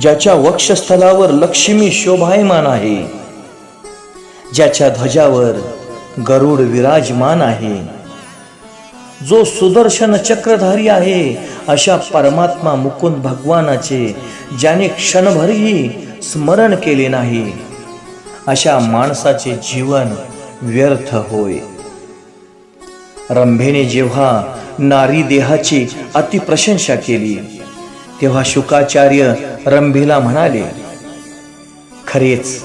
ज्याच्या वक्षस्थलावर लक्ष्मी शोभायमान आहे. ज्याच्या ध्वजावर गरुड विराजमान आहे. जो सुदर्शन चक्रधारी आहे अशा परमात्मा मुकुंद भगवानाचे ज्याने क्षणभरही स्मरण केले नाही अशा माणसाचे जीवन व्यर्थ होय. रंभेने जेव्हा नारी देहाची अतिप्रशंसा केली तेव्हा शुकाचार्य रंभीला म्हणाले खरेच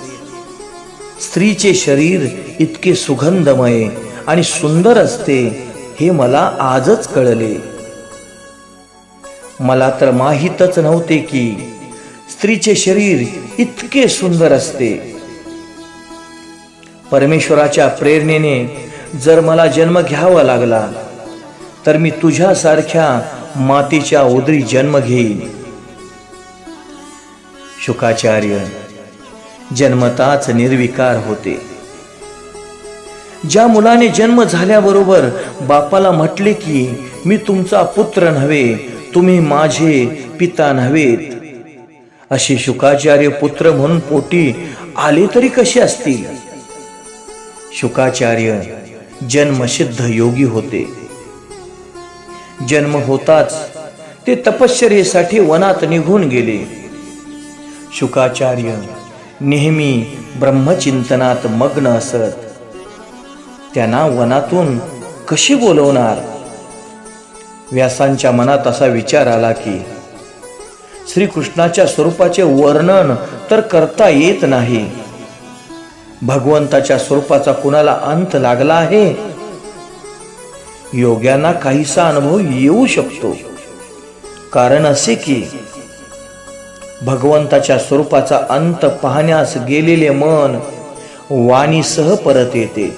स्त्रीचे शरीर इतके सुगंधमय आणि सुंदर असते हे मला आजच कळले. मला तर माहीतच नव्हते की स्त्रीचे शरीर इतके सुंदर असते. परमेश्वराच्या प्रेरणेने जर मला जन्म घ्यावा लागला तर मी तुझ्यासारख्या मातीच्या उदरी जन्म घेईन. शुकाचार्य जन्मताच निर्विकार होते. ज्या मुलाने जन्म झाल्याबरोबर बापाला म्हटले की मी तुमचा पुत्र नव्हे तुम्ही माझे पिता नव्हेत. असे शुकाचार्य पुत्र म्हणून पोटी आले तरी कसे असतील? शुकाचार्य जन्मसिद्ध योगी होते. जन्म होताच ते तपश्चर्येसाठी वनात निघून गेले. शुकाचार्य नेहमी ब्रह्मचिंतनात मग्न असत. त्यांना वनातून कशी बोलवणार? व्यासांच्या मनात असा विचार आला की श्रीकृष्णाच्या स्वरूपाचे वर्णन तर करता येत नाही. भगवंताच्या स्वरूपाचा कुणाला अंत लागला आहे? योग्यांना काहीसा अनुभव येऊ शकतो. कारण असे की भगवंताच्या स्वरूपाचा अंत पाहण्यास गेलेले मन वाणीसह परत येते.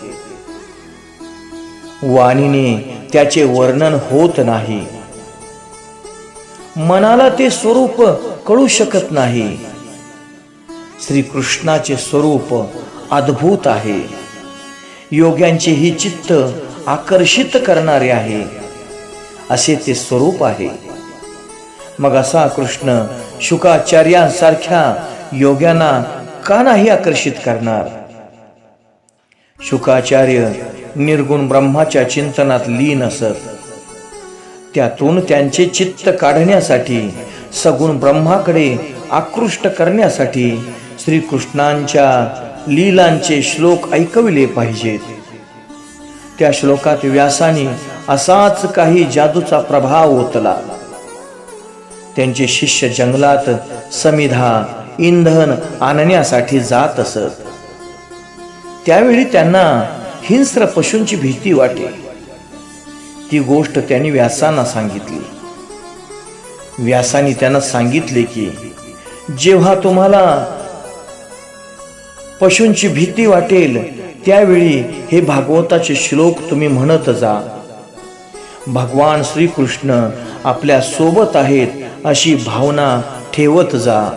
वाणीने त्याचे वर्णन होत नाही. मनाला ते स्वरूप कळू शकत नाही. श्रीकृष्णाचे स्वरूप अद्भुत आहे. योग्यांचे ही चित्त आकर्षित करणारे आहे. असे ते स्वरूप आहे. मग असा कृष्ण शुकाचार्यांसारख्या योग्यांना का नाही आकर्षित करणार? शुकाचार्य निर्गुण ब्रह्माच्या चिंतनात लीन असत. त्यातून त्यांचे चित्त काढण्यासाठी सगुण ब्रह्माकडे आकृष्ट करण्यासाठी श्रीकृष्णांच्या लीलांचे श्लोक ऐकविले पाहिजेत. त्या श्लोकात व्यासाने असाच काही जादूचा प्रभाव ओतला. त्यांचे शिष्य जंगलात समिधा इंधन आणण्यासाठी जात असत. त्यावेळी त्यांना हिंस्र पशूंची भीती वाटे. ती गोष्ट त्यांनी व्यासांना सांगितली. व्यासाने त्यांना सांगितले की जेव्हा तुम्हाला पशूंची भीती वाटेल त्यावेळी हे भागवताचे श्लोक तुम्ही म्हणत जा. भगवान श्रीकृष्ण आपल्यासोबत आहेत अशी भावना ठेवत जा.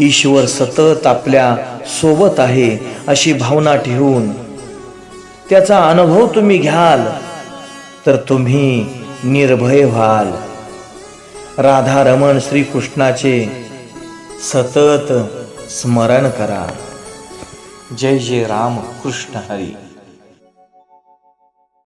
ईश्वर सतत आपल्यासोबत आहे अशी भावना ठेवून त्याचा अनुभव तुम्ही घ्याल तर तुम्ही निर्भय व्हाल. राधा रमण श्रीकृष्णाचे सतत स्मरण करा। जय जय राम कृष्ण हरी।